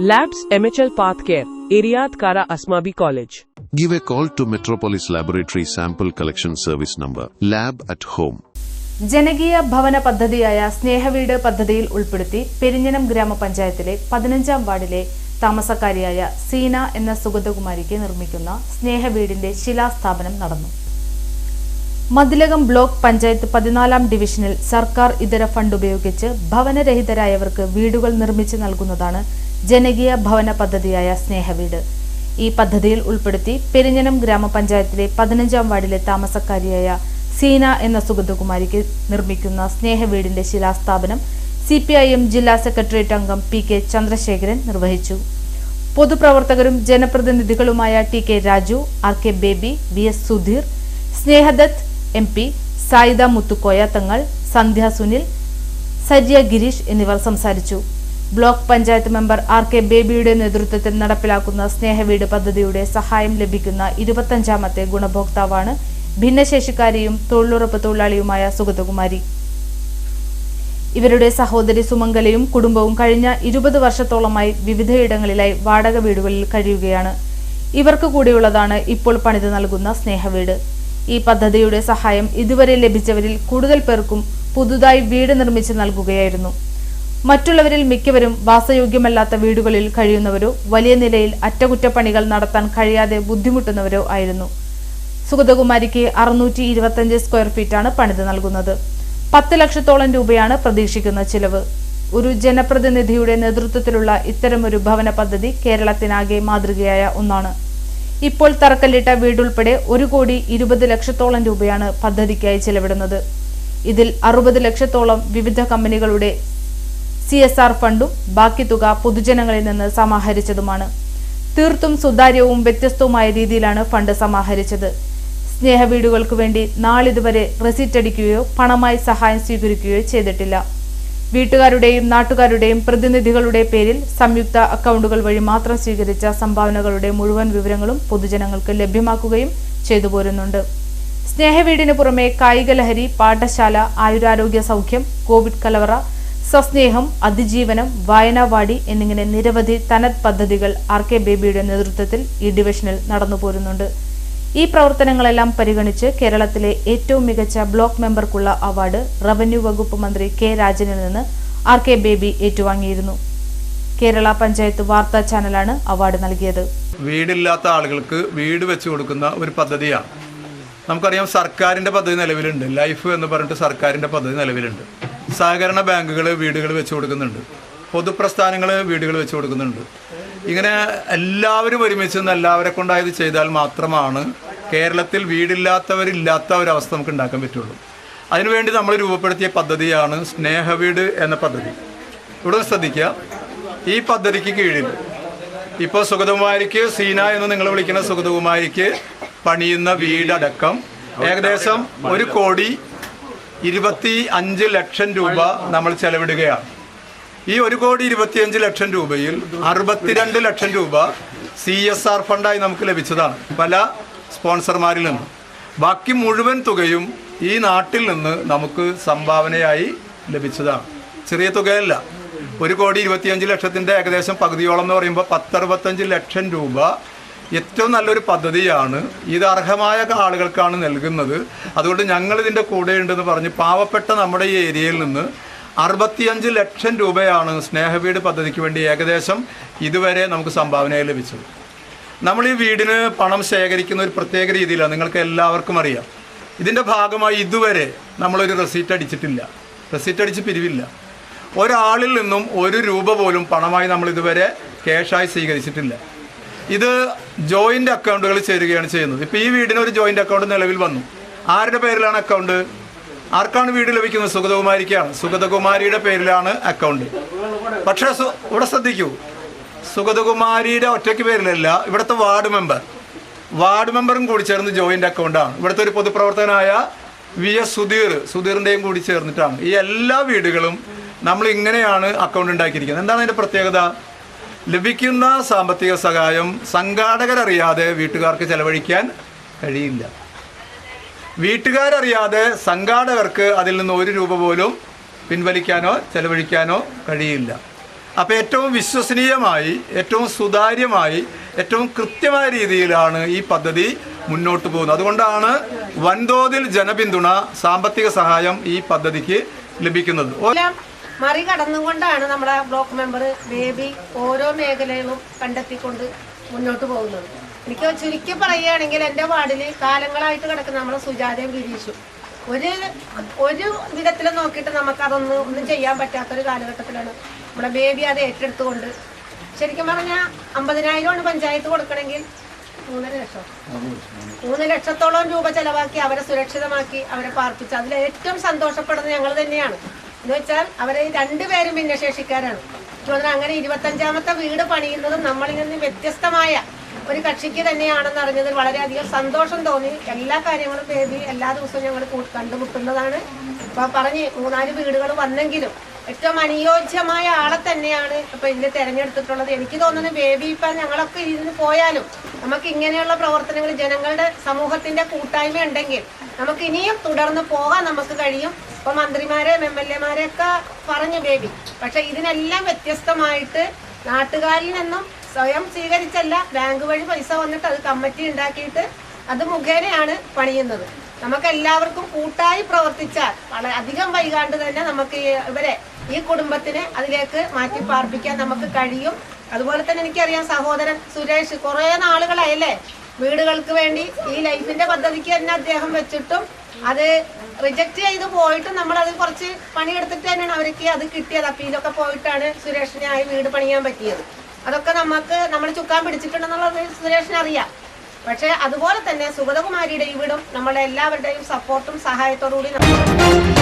Labs MHL Pathcare, Iriad Kara Asmabi College. Give a call to Metropolis Laboratory Sample Collection Service number Lab at Home. ജനകീയ ഭവന പദ്ധതിയായ സ്നേഹവീട് പദ്ധതിയിൽ ഉൾപ്പെടുത്തി പെരിഞ്ഞനം ഗ്രാമപഞ്ചായത്തിലെ പതിനഞ്ചാം വാർഡിലെ താമസക്കാരിയായ സീന എന്ന സുഗതകുമാരിക്ക് നിർമ്മിക്കുന്ന സ്നേഹവീടിന്റെ ശിലാസ്ഥാപനം നടന്നു മതിലകം ബ്ലോക്ക് പഞ്ചായത്ത് പതിനാലാം ഡിവിഷനിൽ സർക്കാർ ഇതര ഫണ്ട് ഉപയോഗിച്ച് ഭവനരഹിതരായവർക്ക് വീടുകൾ നിർമ്മിച്ചു നൽകുന്നതാണ് ജനകീയ ഭവന പദ്ധതിയായ സ്നേഹവീട്. ഈ പദ്ധതിയിൽ ഉൾപ്പെടുത്തി പെരിഞ്ഞനം ഗ്രാമപഞ്ചായത്തിലെ പതിനഞ്ചാം വാർഡിലെ താമസക്കാരിയായ സീന എന്ന സുഗതകുമാരിക്ക് നിർമ്മിക്കുന്ന സ്നേഹവീടിന്റെ ശിലാസ്ഥാപനം സി പി ഐ എം ജില്ലാ സെക്രട്ടേറിയറ്റ് അംഗം പി കെ ചന്ദ്രശേഖരൻ നിർവഹിച്ചു. പൊതുപ്രവർത്തകരും ജനപ്രതിനിധികളുമായ T K Raju R K Baby V S Sudheer Snehadath M P Sayida Muthukoya Thangal Sandhya Sunil Sajiya Gireesh എന്നിവർ സംസാരിച്ചു. Block panchayat member R K ബേബിയുടെ നേതൃത്വത്തിൽ നടപ്പിലാക്കുന്ന സ്നേഹവീട് പദ്ധതിയുടെ സഹായം ലഭിക്കുന്ന ഇരുപത്തഞ്ചാമത്തെ ഗുണഭോക്താവാണ് ഭിന്നശേഷിക്കാരിയും തൊഴിലുറപ്പ് തൊഴിലാളിയുമായ സുഗതകുമാരി. ഇവരുടെ സഹോദരി സുമംഗലയും കുടുംബവും കഴിഞ്ഞ ഇരുപത് വർഷത്തോളമായി വിവിധയിടങ്ങളിലായി വാടക വീടുകളിൽ കഴിയുകയാണ്. ഇവർക്ക് കൂടിയുള്ളതാണ് ഇപ്പോൾ പണിത് നൽകുന്ന സ്നേഹവീട്. ഈ പദ്ധതിയുടെ സഹായം ഇതുവരെ ലഭിച്ചവരിൽ കൂടുതൽ പേർക്കും പുതുതായി വീട് നിർമ്മിച്ച് നൽകുകയായിരുന്നു. മറ്റുള്ളവരിൽ മിക്കവരും വാസയോഗ്യമല്ലാത്ത വീടുകളിൽ കഴിയുന്നവരോ വലിയ നിലയിൽ അറ്റകുറ്റപ്പണികൾ നടത്താൻ കഴിയാതെ ബുദ്ധിമുട്ടുന്നവരോ ആയിരുന്നു. സുഗതകുമാരിക്ക് അറുന്നൂറ്റി ഇരുപത്തഞ്ച് സ്ക്വയർ ഫീറ്റാണ് പണിത് നൽകുന്നത്. പത്ത് ലക്ഷത്തോളം രൂപയാണ് പ്രതീക്ഷിക്കുന്ന ചിലവ്. ഒരു ജനപ്രതിനിധിയുടെ നേതൃത്വത്തിലുള്ള ഇത്തരമൊരു ഭവന പദ്ധതി കേരളത്തിനാകെ മാതൃകയായ ഒന്നാണ്. ഇപ്പോൾ തറക്കല്ലിട്ട വീടുൾപ്പെടെ ഒരു കോടി ഇരുപത് ലക്ഷത്തോളം രൂപയാണ് പദ്ധതിക്കായി ചെലവിടുന്നത്. ഇതിൽ അറുപത് ലക്ഷത്തോളം വിവിധ കമ്പനികളുടെ സി എസ് ആർ ഫണ്ടും ബാക്കി തുക പൊതുജനങ്ങളിൽ നിന്ന് സമാഹരിച്ചതുമാണ്. തീർത്തും സുതാര്യവും വ്യത്യസ്തവുമായ രീതിയിലാണ് ഫണ്ട് സമാഹരിച്ചത്. സ്നേഹവീടുകൾക്ക് വേണ്ടി നാളിതുവരെ റെസിറ്റ് അടിക്കുകയോ പണമായി സഹായം സ്വീകരിക്കുകയോ ചെയ്തിട്ടില്ല. വീട്ടുകാരുടെയും നാട്ടുകാരുടെയും പ്രതിനിധികളുടെ പേരിൽ സംയുക്ത അക്കൗണ്ടുകൾ വഴി മാത്രം സ്വീകരിച്ച സംഭാവനകളുടെ മുഴുവൻ വിവരങ്ങളും പൊതുജനങ്ങൾക്ക് ലഭ്യമാക്കുകയും ചെയ്തു പോരുന്നുണ്ട്. സ്നേഹവീടിന് പുറമെ കായികലഹരി പാഠശാല ആയുരാരോഗ്യ സൗഖ്യം കോവിഡ് കലവറ സസ്നേഹം അതിജീവനം വായനാവാടി എന്നിങ്ങനെ നിരവധി തനത് പദ്ധതികൾ ആർ കെ ബേബിയുടെ നേതൃത്വത്തിൽ ഈ ഡിവിഷനിൽ നടന്നു പോരുന്നുണ്ട്. ഈ പ്രവർത്തനങ്ങളെല്ലാം പരിഗണിച്ച് കേരളത്തിലെ ഏറ്റവും മികച്ച ബ്ലോക്ക് മെമ്പർക്കുള്ള അവാർഡ് റവന്യൂ വകുപ്പ് മന്ത്രി കെ രാജനിൽ നിന്ന് ആർ കെ ബേബി ഏറ്റുവാങ്ങിയിരുന്നു. കേരള പഞ്ചായത്ത് വാർത്താ ചാനലാണ് അവാർഡ് നൽകിയത്. വീടില്ലാത്ത ആളുകൾക്ക് വീട് വെച്ചു കൊടുക്കുന്ന ഒരു പദ്ധതിയാണ്. നമുക്കറിയാം സർക്കാരിന്റെ പദ്ധതി നിലവിലുണ്ട്. ലൈഫ് എന്ന് പറഞ്ഞിട്ട് സർക്കാരിന്റെ പദ്ധതി നിലവിലുണ്ട്. സഹകരണ ബാങ്കുകൾ വീടുകൾ വെച്ചു കൊടുക്കുന്നുണ്ട്. പൊതുപ്രസ്ഥാനങ്ങൾ വീടുകൾ വെച്ചു കൊടുക്കുന്നുണ്ട്. ഇങ്ങനെ എല്ലാവരും ഒരുമിച്ച് നിന്ന് എല്ലാവരെ കൊണ്ടായത് ചെയ്താൽ മാത്രമാണ് കേരളത്തിൽ വീടില്ലാത്തവരില്ലാത്ത ഒരവസ്ഥ നമുക്ക് ഉണ്ടാക്കാൻ പറ്റുള്ളൂ. അതിനുവേണ്ടി നമ്മൾ രൂപപ്പെടുത്തിയ പദ്ധതിയാണ് സ്നേഹവീട് എന്ന പദ്ധതി. ഇവിടെ ശ്രദ്ധിക്കുക. ഈ പദ്ധതിക്ക് കീഴിൽ ഇപ്പോൾ സുഗതകുമാരിക്ക് സീന എന്ന് നിങ്ങൾ വിളിക്കുന്ന സുഗതകുമാരിക്ക് പണിയുന്ന വീടടക്കം ഏകദേശം ഒരു കോടി ഇരുപത്തി അഞ്ച് ലക്ഷം രൂപ നമ്മൾ ചെലവിടുകയാണ്. ഈ ഒരു കോടി ഇരുപത്തിയഞ്ച് ലക്ഷം രൂപയിൽ അറുപത്തിരണ്ട് ലക്ഷം രൂപ സി എസ് ആർ ഫണ്ടായി നമുക്ക് ലഭിച്ചതാണ് പല സ്പോൺസർമാരിൽ നിന്ന്. ബാക്കി മുഴുവൻ തുകയും ഈ നാട്ടിൽ നിന്ന് നമുക്ക് സംഭാവനയായി ലഭിച്ചതാണ്. ചെറിയ തുകയല്ല. ഒരു കോടി ഇരുപത്തിയഞ്ച് ലക്ഷത്തിന്റെ ഏകദേശം പകുതിയോളം എന്ന് പറയുമ്പോൾ പത്തറുപത്തഞ്ച് ലക്ഷം രൂപ ഏറ്റവും നല്ലൊരു പദ്ധതിയാണ്. ഇത് അർഹമായ ആളുകൾക്കാണ് നൽകുന്നത്. അതുകൊണ്ട് ഞങ്ങൾ ഇതിന്റെ കൂടെ ഉണ്ടെന്ന് പറഞ്ഞ് പാവപ്പെട്ട നമ്മുടെ ഈ ഏരിയയിൽ നിന്ന് അറുപത്തിയഞ്ച് ലക്ഷം രൂപയാണ് സ്നേഹവീട് പദ്ധതിക്ക് വേണ്ടി ഏകദേശം ഇതുവരെ നമുക്ക് സംഭാവനയായി ലഭിച്ചത്. നമ്മൾ ഈ വീടിന് പണം ശേഖരിക്കുന്ന ഒരു പ്രത്യേക രീതിയിലാണ് നിങ്ങൾക്ക് എല്ലാവർക്കും അറിയാം. ഇതിന്റെ ഭാഗമായി ഇതുവരെ നമ്മളൊരു റെസീറ്റ് അടിച്ചിട്ടില്ല. റെസീറ്റ് അടിച്ച് പിരിവില്ല. ഒരാളിൽ നിന്നും ഒരു രൂപ പോലും പണമായി നമ്മൾ ഇതുവരെ ക്യാഷായി സ്വീകരിച്ചിട്ടില്ല. ഇത് ജോയിന്റ് അക്കൗണ്ടുകൾ ചേരുകയാണ് ചെയ്യുന്നത്. ഇപ്പോൾ ഈ വീടിന് ഒരു ജോയിന്റ് അക്കൗണ്ട് നിലവിൽ വന്നു. ആരുടെ പേരിലാണ് അക്കൗണ്ട് ആർക്കാണ് വീട് ലഭിക്കുന്നത്? സുഗതകുമാരിക്കാണ്. സുഗതകുമാരിയുടെ പേരിലാണ് അക്കൗണ്ട് പക്ഷേ ഇവിടെ ശ്രദ്ധിക്കൂ. സുഗതകുമാരിയുടെ ഒറ്റയ്ക്ക് പേരിലല്ല ഇവിടുത്തെ വാർഡ് മെമ്പർ. വാർഡ് മെമ്പറും കൂടി ചേർന്ന് ജോയിന്റ് അക്കൗണ്ടാണ് ഇവിടുത്തെ ഒരു പൊതുപ്രവർത്തകനായ വി എസ് സുധീർ സുധീറിന്റെയും കൂടി ചേർന്നിട്ടാണ്. ഈ എല്ലാ വീടുകളും നമ്മൾ ഇങ്ങനെയാണ് അക്കൗണ്ട് ഉണ്ടാക്കിയിരിക്കുന്നത്. എന്താണ് അതിന്റെ പ്രത്യേകത? ലഭിക്കുന്ന സാമ്പത്തിക സഹായം സംഘാടകരറിയാതെ വീട്ടുകാർക്ക് ചെലവഴിക്കാൻ കഴിയില്ല. വീട്ടുകാരറിയാതെ സംഘാടകർക്ക് അതിൽ നിന്ന് ഒരു രൂപ പോലും പിൻവലിക്കാനോ ചെലവഴിക്കാനോ കഴിയില്ല. അപ്പോൾ ഏറ്റവും വിശ്വസനീയമായി ഏറ്റവും സുതാര്യമായി ഏറ്റവും കൃത്യമായ രീതിയിലാണ് ഈ പദ്ധതി മുന്നോട്ട് പോകുന്നത്. അതുകൊണ്ടാണ് വൻതോതിൽ ജനപിന്തുണ സാമ്പത്തിക സഹായം ഈ പദ്ധതിക്ക് ലഭിക്കുന്നത്. മറികടന്നുകൊണ്ടാണ് നമ്മുടെ ബ്ലോക്ക് മെമ്പർ ബേബി ഓരോ മേഖലകളും കണ്ടെത്തിക്കൊണ്ട് മുന്നോട്ട് പോകുന്നത്. എനിക്ക് ചുരുക്കി പറയുകയാണെങ്കിൽ എന്റെ വാർഡിൽ കാലങ്ങളായിട്ട് കിടക്കുന്ന നമ്മളെ സുജാതയും ഗിരീഷും ഒരു ഒരു വിധത്തിൽ നോക്കിയിട്ട് നമുക്കതൊന്നും ഒന്നും ചെയ്യാൻ പറ്റാത്തൊരു കാലഘട്ടത്തിലാണ് നമ്മുടെ ബേബി അത് ഏറ്റെടുത്തുകൊണ്ട്. ശരിക്കും പറഞ്ഞാൽ അമ്പതിനായിരമാണ് പഞ്ചായത്ത് കൊടുക്കണമെങ്കിൽ മൂന്നര ലക്ഷം. മൂന്ന് ലക്ഷത്തോളം രൂപ ചെലവാക്കി അവരെ സുരക്ഷിതമാക്കി അവരെ പാർപ്പിച്ചു. അതിൽ ഏറ്റവും സന്തോഷപ്പെടുന്നത് ഞങ്ങൾ തന്നെയാണ്. എന്ന് വെച്ചാൽ അവരെ രണ്ടുപേരും ഭിന്നശേഷിക്കാരാണ്. അങ്ങനെ ഇരുപത്തഞ്ചാമത്തെ വീട് പണിയുന്നതും നമ്മളിൽ നിന്ന് വ്യത്യസ്തമായ ഒരു കക്ഷിക്ക് തന്നെയാണെന്ന് അറിഞ്ഞതിൽ വളരെയധികം സന്തോഷം തോന്നി. എല്ലാ കാര്യങ്ങളും ബേബി എല്ലാ ദിവസവും ഞങ്ങൾ കണ്ടുമുട്ടുന്നതാണ്. ഇപ്പൊ പറഞ്ഞ് മൂന്നാൽ വീടുകൾ വന്നെങ്കിലും ഏറ്റവും അനുയോജ്യമായ ആളെ തന്നെയാണ് ഇപ്പൊ ഇതിൽ തെരഞ്ഞെടുത്തിട്ടുള്ളത്. എനിക്ക് തോന്നുന്നു ബേബി ഇപ്പൊ ഞങ്ങളൊക്കെ ഇതിന് പോയാലും നമുക്ക് ഇങ്ങനെയുള്ള പ്രവർത്തനങ്ങൾ ജനങ്ങളുടെ സമൂഹത്തിന്റെ കൂട്ടായ്മ ഉണ്ടെങ്കിൽ നമുക്ക് ഇനിയും തുടർന്ന് പോകാൻ നമുക്ക് കഴിയും. ഇപ്പൊ മന്ത്രിമാരെ എം എൽ എമാരെയൊക്കെ പറഞ്ഞു ബേബി. പക്ഷെ ഇതിനെല്ലാം വ്യത്യസ്തമായിട്ട് നാട്ടുകാരിൽ നിന്നും സ്വയം സ്വീകരിച്ചല്ല. ബാങ്ക് വഴി പൈസ വന്നിട്ട് അത് കമ്മിറ്റി ഉണ്ടാക്കിയിട്ട് അത് മുഖേനയാണ് പണിയുന്നത്. നമുക്ക് എല്ലാവർക്കും കൂട്ടായി പ്രവർത്തിച്ചാൽ വളരെ അധികം വൈകാണ്ട് തന്നെ നമുക്ക് ഇവരെ ഈ കുടുംബത്തിനെ അതിലേക്ക് മാറ്റി പാർപ്പിക്കാൻ നമുക്ക് കഴിയും. അതുപോലെ തന്നെ എനിക്കറിയാം സഹോദരൻ സുരേഷ് കുറേ നാളുകളായല്ലേ? വീടുകൾക്ക് വേണ്ടി ഈ ലൈഫിന്റെ പദ്ധതിക്ക് തന്നെ അദ്ദേഹം വെച്ചിട്ടും അത് റിജക്ട് ചെയ്ത് പോയിട്ടും നമ്മൾ അത് കുറച്ച് പണിയെടുത്തിട്ട് തന്നെയാണ് അവർക്ക് അത് കിട്ടിയത്. അപ്പീലൊക്കെ പോയിട്ടാണ് സുരേഷിനെ ആയി വീട് പണിയാൻ പറ്റിയത്. അതൊക്കെ നമുക്ക് നമ്മൾ ചുക്കാൻ പിടിച്ചിട്ടുണ്ടെന്നുള്ളത് സുരേഷിന് അറിയാം. പക്ഷേ അതുപോലെ തന്നെ സുഗതകുമാരിയുടെ വീടും നമ്മളെ എല്ലാവരുടെയും സപ്പോർട്ടും സഹായത്തോടു കൂടി നമ്മൾ